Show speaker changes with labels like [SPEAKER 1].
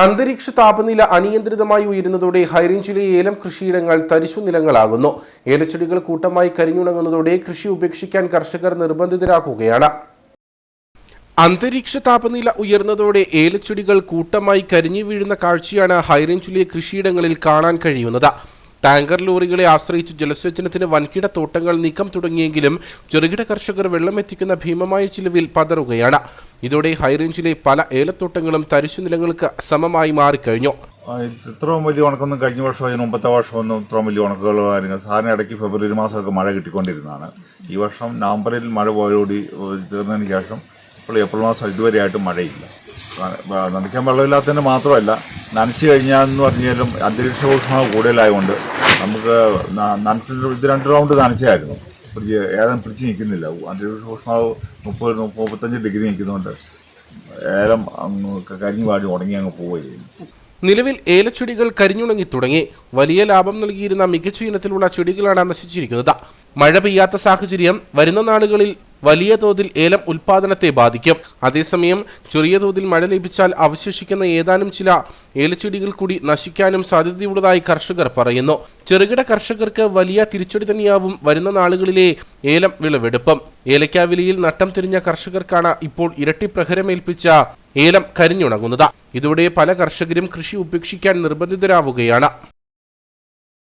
[SPEAKER 1] അന്തരീക്ഷ താപനില അനിയന്ത്രിതമായി ഉയരുന്നതോടെ ഹൈറേഞ്ചിലെ ഏലം കൃഷിയിടങ്ങൾ തരിശു നിലങ്ങളാകുന്നു. ഏലച്ചെടികൾ കൂട്ടമായി കരിഞ്ഞുണങ്ങുന്നതോടെ കൃഷി ഉപേക്ഷിക്കാൻ കർഷകർ നിർബന്ധിതരാക്കുകയാണ്. അന്തരീക്ഷ താപനില ഉയർന്നതോടെ ഏലച്ചെടികൾ കൂട്ടമായി കരിഞ്ഞു വീഴുന്ന കാഴ്ചയാണ് ഹൈറേഞ്ചിലെ കൃഷിയിടങ്ങളിൽ കാണാൻ കഴിയുന്നത്. ടാങ്കർ ലോറികളെ ആശ്രയിച്ച് ജലസേചനത്തിന് വൻകിട തോട്ടങ്ങൾ നീക്കം തുടങ്ങിയെങ്കിലും ചെറുകിട കർഷകർ വെള്ളമെത്തിക്കുന്ന ഭീമമായ ചിലവിൽ പതറുകയാണ്. ഇതോടെ ഹൈറേഞ്ചിലെ പല ഏലത്തോട്ടങ്ങളും തരിശു നിലങ്ങൾക്ക് സമമായി മാറിക്കഴിഞ്ഞു.
[SPEAKER 2] ഇത്രയും വലിയ ഉണക്കൊന്നും കഴിഞ്ഞ വർഷം അതിന് മുമ്പത്തെ വർഷമൊന്നും ഇത്രയും വലിയ ഉണക്കുകൾ കാര്യങ്ങൾ. സാധാരണ ഇടയ്ക്ക് ഫെബ്രുവരി മാസമൊക്കെ മഴ കിട്ടിക്കൊണ്ടിരുന്നതാണ്. ഈ വർഷം നവംബറിൽ മഴ പോയോടി തീർന്നതിന് ശേഷം ഇപ്പോൾ ഏപ്രിൽ മാസം ഇതുവരെയായിട്ടും മഴയില്ല. നനയ്ക്കാൻ വെള്ളമില്ലാത്തതിന് മാത്രമല്ല നനച്ചു കഴിഞ്ഞാൽ എന്ന് പറഞ്ഞാലും അന്തരീക്ഷ ഊഷ്മാവ് കൂടുതലായതുകൊണ്ട് നമുക്ക് ന- നനച്ചിട്ട് ഇത് രണ്ട് റൗണ്ട് നനച്ചായിരുന്നു. പിടിച്ച് ഏലം പിടിച്ച് നിൽക്കുന്നില്ല. അന്തരീക്ഷ ഊഷ്മാവ് മുപ്പത് മുപ്പത്തഞ്ച് ഡിഗ്രി നിൽക്കുന്നതുകൊണ്ട് ഏലം അങ്ങ് കരിഞ്ഞു വാടി ഉണങ്ങി അങ്ങ് പോവുകയും
[SPEAKER 1] നിലവിൽ ഏലച്ചെടികൾ കരിഞ്ഞുണങ്ങി തുടങ്ങി. വലിയ ലാഭം നൽകിയിരുന്ന മികച്ച ഇനത്തിലുള്ള ചെടികളാണ് നശിച്ചിരിക്കുന്നത്. മഴ പെയ്യാത്ത സാഹചര്യം വരുന്ന നാളുകളിൽ വലിയ തോതിൽ ഏലം ഉൽപാദനത്തെ ബാധിക്കും. അതേസമയം ചെറിയ തോതിൽ മഴ ലഭിച്ചാൽ അവശേഷിക്കുന്ന ഏതാനും ചില ഏലച്ചെടികൾ കൂടി നശിക്കാനും സാധ്യതയുള്ളതായി കർഷകർ പറയുന്നു. ചെറുകിട കർഷകർക്ക് വലിയ തിരിച്ചടി തന്നെയാവും വരുന്ന നാളുകളിലെ ഏലം വിളവെടുപ്പം. ഏലക്കാ വിലയിൽ നട്ടം തിരിഞ്ഞ കർഷകർക്കാണ് ഇപ്പോൾ ഇരട്ടി പ്രഹരമേൽപ്പിച്ച ഏലം കരിഞ്ഞുണങ്ങുന്നത്. ഇതോടെ പല കർഷകരും കൃഷി ഉപേക്ഷിക്കാൻ നിർബന്ധിതരാവുകയാണ്.